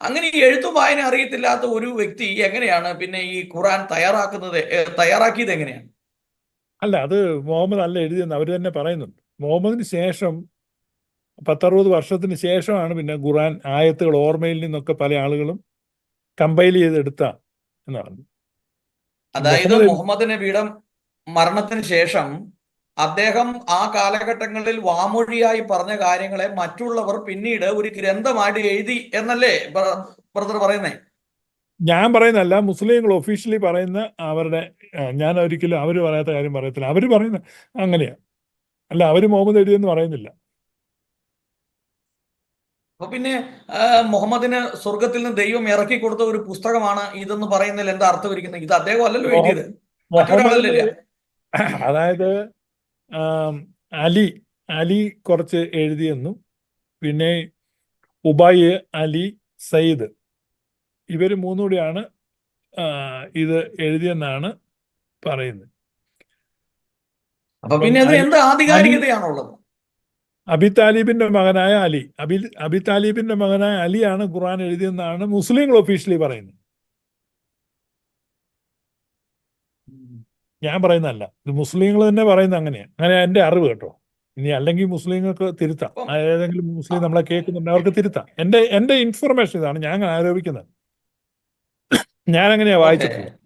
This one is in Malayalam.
അങ്ങനെ എഴുത്തും വായന അറിയത്തില്ലാത്ത ഒരു വ്യക്തി എങ്ങനെയാണ് പിന്നെ ഈ ഖുറാൻ തയ്യാറാക്കുന്നത് തയ്യാറാക്കിയത് എങ്ങനെയാണ്? അല്ല അത് മുഹമ്മദ് അല്ല എഴുതിയെന്ന് അവർ തന്നെ പറയുന്നുണ്ട്. മുഹമ്മദിന് ശേഷം പത്തറുപത് വർഷത്തിന് ശേഷമാണ് പിന്നെ ഖുറാൻ ആയത്തുകൾ ഓർമ്മയിൽ നിന്നൊക്കെ പല ആളുകളും കമ്പൈൽ ചെയ്തെടുത്ത എന്നാണ്. അതായത് മുഹമ്മദിന്റെ പീഠം മരണത്തിന് ശേഷം അദ്ദേഹം ആ കാലഘട്ടങ്ങളിൽ വാമൊഴിയായി പറഞ്ഞ കാര്യങ്ങളെ മറ്റുള്ളവർ പിന്നീട് ഒരു ഗ്രന്ഥമായിട്ട് എഴുതി എന്നല്ലേ ബ്രദർ പറയുന്നേ? ഞാൻ പറയുന്നല്ല മുസ്ലിങ്ങൾ ഒഫീഷ്യലി പറയുന്ന അവരുടെ ഞാൻ ഒരിക്കലും അവർ പറയാത്ത കാര്യം പറയത്തില്ല. അവർ പറയുന്ന അങ്ങനെയാ. അല്ല അവർ മുഹമ്മദ് എഴുതിയെന്ന് പറയുന്നില്ല. അപ്പൊ പിന്നെ മുഹമ്മദിന് സ്വർഗത്തിൽ നിന്ന് ദൈവം ഇറക്കി കൊടുത്ത ഒരു പുസ്തകമാണ് ഇതെന്ന് പറയുന്നതിൽ എന്താ അർത്ഥം ഇരിക്കുന്നത്? ഇത് അദ്ദേഹം അല്ലല്ലോ എഴുതിയത് മറ്റൊരാളല്ലേ അതായത് അലി അലി കുറച്ച് എഴുതിയെന്നും പിന്നെ ഉബൈ അലി സയ്യിദ്. ഇവർ മൂന്നുകൂടിയാണ് ഇത് എഴുതിയെന്നാണ് പറയുന്നത്. അപ്പൊ പിന്നെ എന്ത് ആധികാരികതയാണുള്ളത്? അബി താലിബിന്റെ മകനായ അലി. അബി അബി താലിബിന്റെ മകനായ അലിയാണ് ഖുർആൻ എഴുതിയെന്നാണ് മുസ്ലിങ്ങൾ ഒഫീഷ്യലി പറയുന്നത്. ഞാൻ പറയുന്നതല്ല. ഇത് മുസ്ലിങ്ങൾ തന്നെ പറയുന്നത് അങ്ങനെയാണ് അങ്ങനെ എന്റെ അറിവ് കേട്ടോ. ഇനി അല്ലെങ്കിൽ മുസ്ലിങ്ങൾക്ക് തിരുത്താം. ഏതെങ്കിലും മുസ്ലിം നമ്മളെ കേൾക്കുന്നുണ്ട് അവർക്ക് തിരുത്താം. എന്റെ എന്റെ ഇൻഫർമേഷൻ ഇതാണ്. ഞാൻ ആരോപിക്കുന്നത്. ഞാൻ അങ്ങനെയാ വായിച്ചിട്ടുള്ളത്.